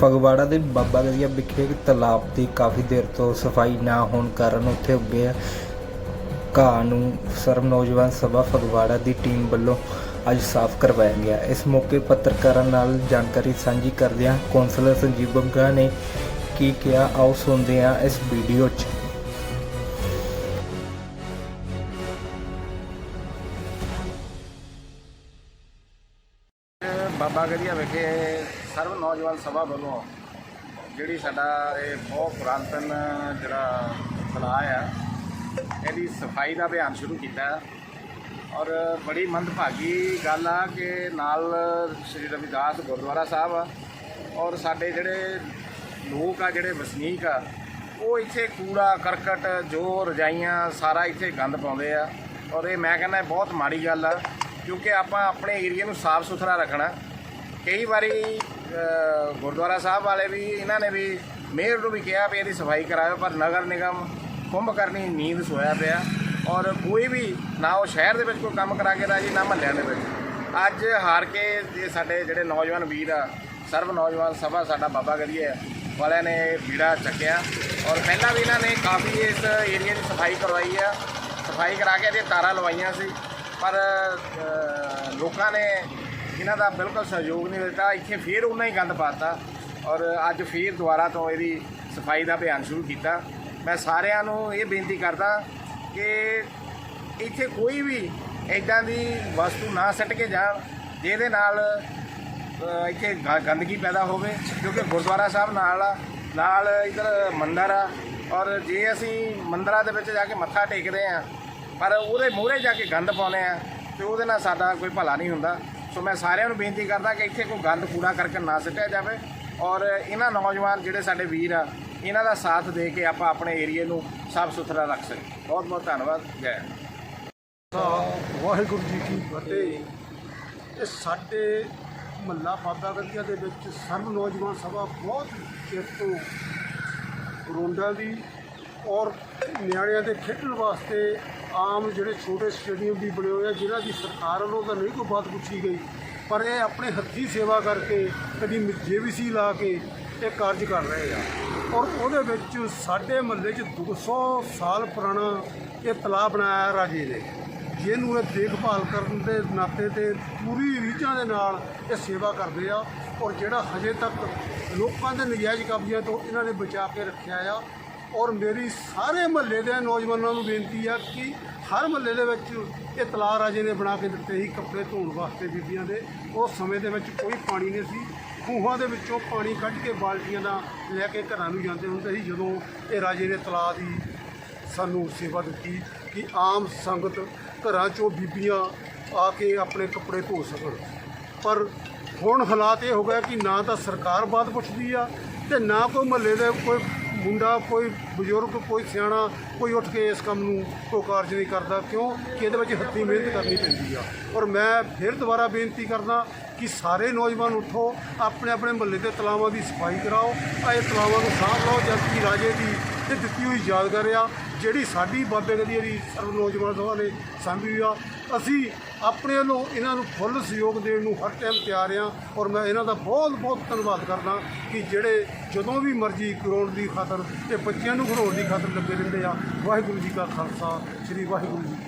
ਫਗਵਾੜਾ ਦੇ ਬਾਬਾ ਗਰੀਆ ਵਿਖੇ ਤਲਾਬ ਦੀ ਕਾਫੀ ਦੇਰ ਤੋਂ ਸਫ਼ਾਈ ਨਾ ਹੋਣ ਕਾਰਨ ਉੱਥੇ ਉੱਗੇ ਘਾਹ ਨੂੰ ਸਰਬ ਨੌਜਵਾਨ ਸਭਾ ਫਗਵਾੜਾ ਦੀ ਟੀਮ ਵੱਲੋਂ ਅੱਜ ਸਾਫ਼ ਕਰਵਾਇਆ ਗਿਆ। ਇਸ ਮੌਕੇ ਪੱਤਰਕਾਰਾਂ ਨਾਲ ਜਾਣਕਾਰੀ ਸਾਂਝੀ ਕਰਦਿਆਂ ਕੌਂਸਲਰ ਸੰਜੀਵ ਬੰਗਾ ਨੇ ਕੀ ਕਿਹਾ, ਆਓ ਸੁਣਦੇ ਹਾਂ ਇਸ ਵੀਡੀਓ 'ਚ। ਬਾਬਾ ਗਰੀਆ ਵਿਖੇ ਸਰਵ ਨੌਜਵਾਨ ਸਭਾ ਵੱਲੋਂ ਜਿਹੜੀ ਸਾਡਾ ਇਹ ਬਹੁਤ ਪੁਰਾਤਨ ਜਿਹੜਾ ਤਲਾਅ ਆ, ਇਹਦੀ ਸਫ਼ਾਈ ਦਾ ਅਭਿਆਨ ਸ਼ੁਰੂ ਕੀਤਾ। ਔਰ ਬੜੀ ਮੰਦਭਾਗੀ ਗੱਲ ਆ ਕਿ ਨਾਲ ਸ੍ਰੀ ਰਵਿਦਾਸ ਗੁਰਦੁਆਰਾ ਸਾਹਿਬ ਆ, ਔਰ ਸਾਡੇ ਜਿਹੜੇ ਲੋਕ ਆ, ਜਿਹੜੇ ਵਸਨੀਕ ਆ, ਉਹ ਇੱਥੇ ਕੂੜਾ, ਕਰਕਟ, ਜੋ ਰਜਾਈਆਂ, ਸਾਰਾ ਇੱਥੇ ਗੰਦ ਪਾਉਂਦੇ ਆ। ਔਰ ਇਹ ਮੈਂ ਕਹਿੰਦਾ ਬਹੁਤ ਮਾੜੀ ਗੱਲ ਆ, ਕਿਉਂਕਿ ਆਪਾਂ ਆਪਣੇ ਏਰੀਆ ਨੂੰ ਸਾਫ਼ ਸੁਥਰਾ ਰੱਖਣਾ ਕਈ ਵਾਰੀ ਗੁਰਦੁਆਰਾ ਸਾਹਿਬ ਵਾਲੇ ਵੀ, ਇਹਨਾਂ ਨੇ ਵੀ ਮੇਅਰ ਨੂੰ ਵੀ ਕਿਹਾ ਵੀ ਇਹਦੀ ਸਫ਼ਾਈ ਕਰਾਇਓ, ਪਰ ਨਗਰ ਨਿਗਮ ਕੁੰਭ ਕਰਨੀ ਨੀਂਦ ਸੋਇਆ ਪਿਆ। ਔਰ ਕੋਈ ਵੀ, ਨਾ ਉਹ ਸ਼ਹਿਰ ਦੇ ਵਿੱਚ ਕੋਈ ਕੰਮ ਕਰਾ ਕੇ ਰਾਜੀ, ਨਾ ਮਹੱਲਿਆਂ ਦੇ ਵਿੱਚ। ਅੱਜ ਹਾਰ ਕੇ ਜੇ ਸਾਡੇ ਜਿਹੜੇ ਨੌਜਵਾਨ ਵੀਰ ਆ, ਸਰਵ ਨੌਜਵਾਨ ਸਭਾ ਸਾਡਾ ਬਾਬਾ ਗਰੀਏ ਵਾਲਿਆਂ ਨੇ ਬੀੜਾ ਚੱਕਿਆ। ਔਰ ਪਹਿਲਾਂ ਵੀ ਇਹਨਾਂ ਨੇ ਕਾਫੀ ਇਸ ਏਰੀਆ ਦੀ ਸਫ਼ਾਈ ਕਰਵਾਈ ਆ। ਸਫ਼ਾਈ ਕਰਾ ਕੇ ਇਹਦੇ ਤਾਰਾਂ ਲਵਾਈਆਂ ਸੀ। ਪਰ ਲੋਕਾਂ ਨੇ ਇਹਨਾਂ ਦਾ ਬਿਲਕੁਲ ਸਹਿਯੋਗ ਨਹੀਂ ਦਿੱਤਾ। ਇੱਥੇ ਫੇਰ ਉਹਨਾਂ ਹੀ ਗੰਦ ਪਾਤਾ ਔਰ ਅੱਜ ਫੇਰ ਦੁਬਾਰਾ ਤੋਂ ਇਹਦੀ ਸਫ਼ਾਈ ਦਾ ਅਭਿਆਨ ਸ਼ੁਰੂ ਕੀਤਾ। ਮੈਂ ਸਾਰਿਆਂ ਨੂੰ ਇਹ ਬੇਨਤੀ ਕਰਦਾ ਕਿ ਇੱਥੇ ਕੋਈ ਵੀ ਇਦਾਂ ਦੀ ਵਸਤੂ ਨਾ ਸੱਟ ਕੇ ਜਾਣ, ਜਿਹਦੇ ਨਾਲ ਇੱਥੇ ਗ- ਗੰਦਗੀ ਪੈਦਾ ਹੋਵੇ, ਕਿਉਂਕਿ ਗੁਰਦੁਆਰਾ ਸਾਹਿਬ ਨਾਲ ਆ, ਨਾਲ ਇਧਰ ਮੰਦਰ ਆ ਔਰ ਜੇ ਅਸੀਂ ਮੰਦਰਾਂ ਦੇ ਵਿੱਚ ਜਾ ਕੇ ਮੱਥਾ ਟੇਕਦੇ ਆ ਪਰ ਉਹਦੇ ਮੂਹਰੇ ਜਾ ਕੇ ਗੰਦ ਪਾਉਂਦੇ ਆ ਤੇ ਉਹਦੇ ਨਾਲ ਸਾਡਾ ਕੋਈ ਭਲਾ ਨਹੀਂ ਹੁੰਦਾ। ਸੋ ਮੈਂ ਸਾਰਿਆਂ ਨੂੰ ਬੇਨਤੀ ਕਰਦਾ ਕਿ ਇੱਥੇ ਕੋਈ ਗੰਦ ਕੂੜਾ ਕਰਕੇ ਨਾ ਸਿੱਟਿਆ ਜਾਵੇ ਔਰ ਇਹਨਾਂ ਨੌਜਵਾਨ ਜਿਹੜੇ ਸਾਡੇ ਵੀਰ ਆ, ਇਹਨਾਂ ਦਾ ਸਾਥ ਦੇ ਕੇ ਆਪਾਂ ਆਪਣੇ ਏਰੀਏ ਨੂੰ ਸਾਫ਼ ਸੁਥਰਾ ਰੱਖ ਸਕੀਏ ਬਹੁਤ ਬਹੁਤ ਧੰਨਵਾਦ, ਜੈ ਹਿੰਦ। ਵਾਹਿਗੁਰੂ ਜੀ ਕੀ ਫਤਿਹ ਇਹ ਸਾਡੇ ਮਹੱਲਾ ਬਾਬਾ ਗੰਦੀਆਂ ਦੇ ਵਿੱਚ ਸਰਵ ਨੌਜਵਾਨ ਸਭਾ ਬਹੁਤ ਚਿਰ ਤੋਂ ਰੋਂਡਾਂ ਦੀ ਔਰ ਨਿਆਣਿਆਂ ਦੇ ਖੇਡਣ ਵਾਸਤੇ ਆਮ ਜਿਹੜੇ ਛੋਟੇ ਸਟੇਡੀਅਮ ਵੀ ਬਣੇ ਹੋਏ ਆ, ਜਿਨ੍ਹਾਂ ਦੀ ਸਰਕਾਰ ਵੱਲੋਂ ਤਾਂ ਨਹੀਂ ਕੋਈ ਬਾਤ ਪੁੱਛੀ ਗਈ, ਪਰ ਇਹ ਆਪਣੇ ਹੱਥੀਂ ਸੇਵਾ ਕਰਕੇ ਕਦੀ ਜੇਬੀਸੀ ਲਾ ਕੇ ਇਹ ਕਾਰਜ ਕਰ ਰਹੇ ਆ। ਔਰ ਉਹਦੇ ਵਿੱਚ ਸਾਡੇ ਮਹੱਲੇ 'ਚ 200 ਸਾਲ ਪੁਰਾਣਾ ਇਹ ਤਲਾਬ ਬਣਾਇਆ ਰਾਜੇ ਨੇ। ਜਿਹਨੂੰ ਇਹ ਦੇਖਭਾਲ ਕਰਨ ਦੇ ਨਾਤੇ ਤੇ ਪੂਰੀ ਰੀਝਾਂ ਦੇ ਨਾਲ ਇਹ ਸੇਵਾ ਕਰਦੇ ਆ। ਔਰ ਜਿਹੜਾ ਹਜੇ ਤੱਕ ਲੋਕਾਂ ਦੇ ਨਜਾਇਜ਼ ਕਬਜ਼ਿਆਂ ਤੋਂ ਇਹਨਾਂ ਨੇ ਬਚਾ ਕੇ ਰੱਖਿਆ ਆ ਔਰ ਮੇਰੀ ਸਾਰੇ ਮਹੱਲੇ ਦੇ ਨੌਜਵਾਨਾਂ ਨੂੰ ਬੇਨਤੀ ਆ ਕਿ ਹਰ ਮਹੱਲੇ ਦੇ ਵਿੱਚ ਇਹ ਤਲਾਅ ਰਾਜੇ ਨੇ ਬਣਾ ਕੇ ਦਿੱਤੇ ਸੀ ਕੱਪੜੇ ਧੋਣ ਵਾਸਤੇ ਬੀਬੀਆਂ ਦੇ। ਉਸ ਸਮੇਂ ਦੇ ਵਿੱਚ ਕੋਈ ਪਾਣੀ ਨਹੀਂ ਸੀ। ਖੂਹਾਂ ਦੇ ਵਿੱਚੋਂ ਪਾਣੀ ਕੱਢ ਕੇ ਬਾਲਟੀਆਂ ਦਾ ਲੈ ਕੇ ਘਰਾਂ ਨੂੰ ਜਾਂਦੇ ਹੁੰਦੇ ਸੀ। ਜਦੋਂ ਇਹ ਰਾਜੇ ਨੇ ਤਲਾਅ ਦੀ ਸਾਨੂੰ ਸੇਵਾ ਦਿੱਤੀ ਕਿ ਆਮ ਸੰਗਤ ਘਰਾਂ ਚੋਂ ਬੀਬੀਆਂ ਆ ਕੇ ਆਪਣੇ ਕੱਪੜੇ ਧੋ ਸਕਣ। ਪਰ ਹੁਣ ਹਾਲਾਤ ਇਹ ਹੋ ਗਿਆ ਕਿ ਨਾ ਤਾਂ ਸਰਕਾਰ ਬਾਤ ਪੁੱਛਦੀ ਆ ਤੇ ਨਾ ਕੋਈ ਮਹੱਲੇ ਦੇ ਕੋਈ ਮੁੰਡਾ, ਕੋਈ ਬਜ਼ੁਰਗ, ਕੋਈ ਸਿਆਣਾ, ਕੋਈ ਉੱਠ ਕੇ ਇਸ ਕੰਮ ਨੂੰ ਕੋਈ ਕਾਰਜ ਨਹੀਂ ਕਰਦਾ, ਕਿਉਂ? ਕਿ ਇਹਦੇ ਵਿੱਚ ਹੱਥੀਂ ਮਿਹਨਤ ਕਰਨੀ ਪੈਂਦੀ ਆ। ਔਰ ਮੈਂ ਫਿਰ ਦੁਬਾਰਾ ਬੇਨਤੀ ਕਰਦਾ ਕਿ ਸਾਰੇ ਨੌਜਵਾਨ ਉੱਠੋ ਆਪਣੇ ਆਪਣੇ ਮਹੱਲੇ ਦੇ ਤਲਾਵਾਂ ਦੀ ਸਫ਼ਾਈ ਕਰਾਓ ਆ ਇਹ ਤਲਾਵਾਂ ਨੂੰ ਸਾਂਭ ਲਓ ਜਦ ਕਿ ਰਾਜੇ ਦੀ ਤੇ ਦਿੱਤੀ ਹੋਈ ਯਾਦਗਾਰ ਆ ਜਿਹੜੀ ਸਾਡੀ ਬਾਬੇ ਗਦੀਏ ਦੀ ਸਰਵ ਨੌਜਵਾਨ ਸਭਾ ਨੇ ਸਾਂਭੀ ਆ, ਅਸੀਂ ਆਪਣੇ ਵੱਲੋਂ ਇਹਨਾਂ ਨੂੰ ਫੁੱਲ ਸਹਿਯੋਗ ਦੇਣ ਨੂੰ ਹਰ ਟਾਈਮ ਤਿਆਰ ਆ ਔਰ ਮੈਂ ਇਹਨਾਂ ਦਾ ਬਹੁਤ ਬਹੁਤ ਧੰਨਵਾਦ ਕਰਦਾ ਕਿ ਜਿਹੜੇ ਜਦੋਂ ਵੀ ਮਰਜ਼ੀ ਕਰਾਉਣ ਦੀ ਖਾਤਰ ਤੇ ਬੱਚਿਆਂ ਨੂੰ ਖੜਾਉਣ ਦੀ ਖਾਤਰ ਲੱਗੇ ਰਹਿੰਦੇ ਆ, ਵਾਹਿਗੁਰੂ ਜੀ ਕਾ ਖਾਲਸਾ, ਸ੍ਰੀ ਵਾਹਿਗੁਰੂ ਜੀ